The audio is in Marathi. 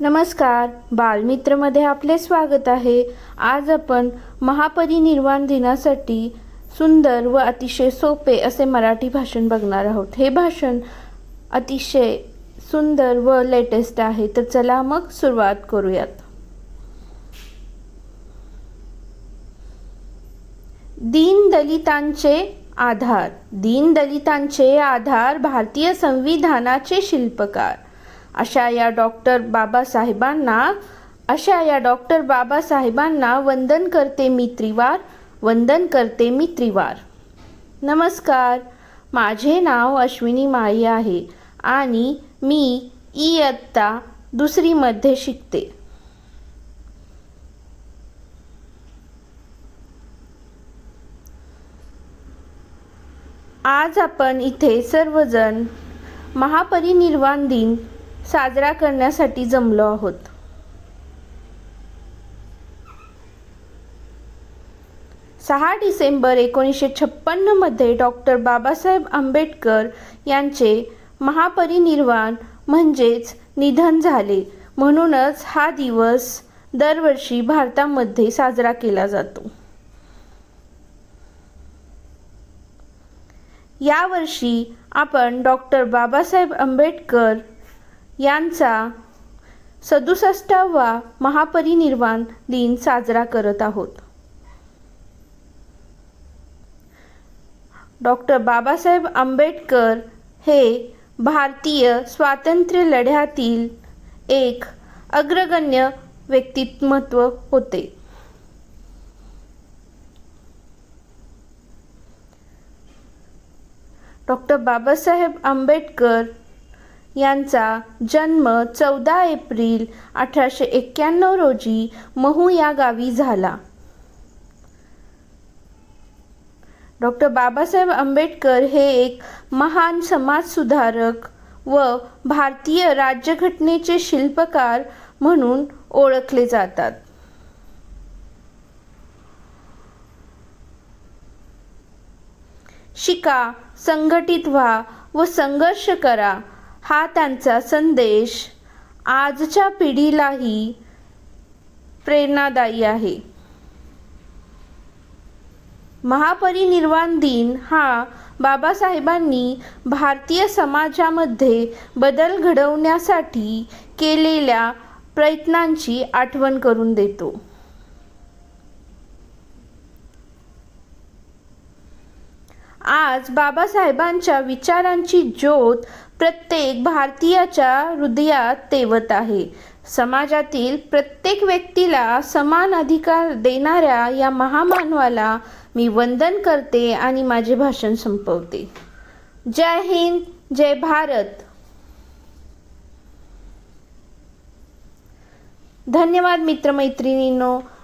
नमस्कार. बालमित्रमध्ये आपले स्वागत आहे. आज आपण महापरिनिर्वाण दिनासाठी सुंदर व अतिशय सोपे असे मराठी भाषण बघणार आहोत. हे भाषण अतिशय सुंदर व लेटेस्ट आहे. तर चला मग सुरुवात करूयात. दीन दलितांचे आधार. दीन दलितांचे आधार भारतीय संविधानाचे शिल्पकार. अशा या डॉक्टर बाबासाहेबांना अशा या डॉक्टर बाबासाहेबांना वंदन करते मी त्रिवार वंदन करते मी त्रिवार. नमस्कार माझे नाव अश्विनी माळी आहे आणि मी इयत्ता दुसरीमध्ये शिकते. आज आपण इथे सर्वजण महापरिनिर्वाण दिन साजरा करण्यासाठी जमलो आहोत. सहा डिसेंबर एकोणीसशे छप्पन्नमध्ये डॉक्टर बाबासाहेब आंबेडकर यांचे महापरिनिर्वाण म्हणजेच निधन झाले. म्हणूनच हा दिवस दरवर्षी भारतामध्ये साजरा केला जातो. यावर्षी आपण डॉक्टर बाबासाहेब आंबेडकर यांचा सदुसष्टावा महापरिनिर्वाण दिन साजरा करत आहोत. डॉक्टर बाबासाहेब आंबेडकर हे भारतीय स्वातंत्र्य लढ्यातील एक अग्रगण्य व्यक्तिमत्व होते. डॉक्टर बाबासाहेब आंबेडकर यांचा जन्म चौदा एप्रिल अठराशे एक्क्याण्णव रोजी महू या गावी झाला. डॉक्टर बाबासाहेब आंबेडकर हे एक महान समाजसुधारक व भारतीय राज्यघटनेचे शिल्पकार म्हणून ओळखले जातात. शिका संघटित व्हा व संघर्ष करा हा त्यांचा संदेश आजच्या पिढीलाही प्रेरणादायी आहे. महापरिनिर्वाण दिन हा बाबासाहेबांनी भारतीय समाजामध्ये बदल घडवण्यासाठी केलेल्या प्रयत्नांची आठवण करून देतो. आज बाबासाहेबांच्या विचारांची ज्योत प्रत्येक भारतीयाच्या हृदयात तेवत आहे. समाजातील प्रत्येक व्यक्तीला समान अधिकार देणाऱ्या या महामानवाला मी वंदन करते आणि माझे भाषण संपवते. जय हिंद जय भारत. धन्यवाद मित्रमैत्रिणींनो.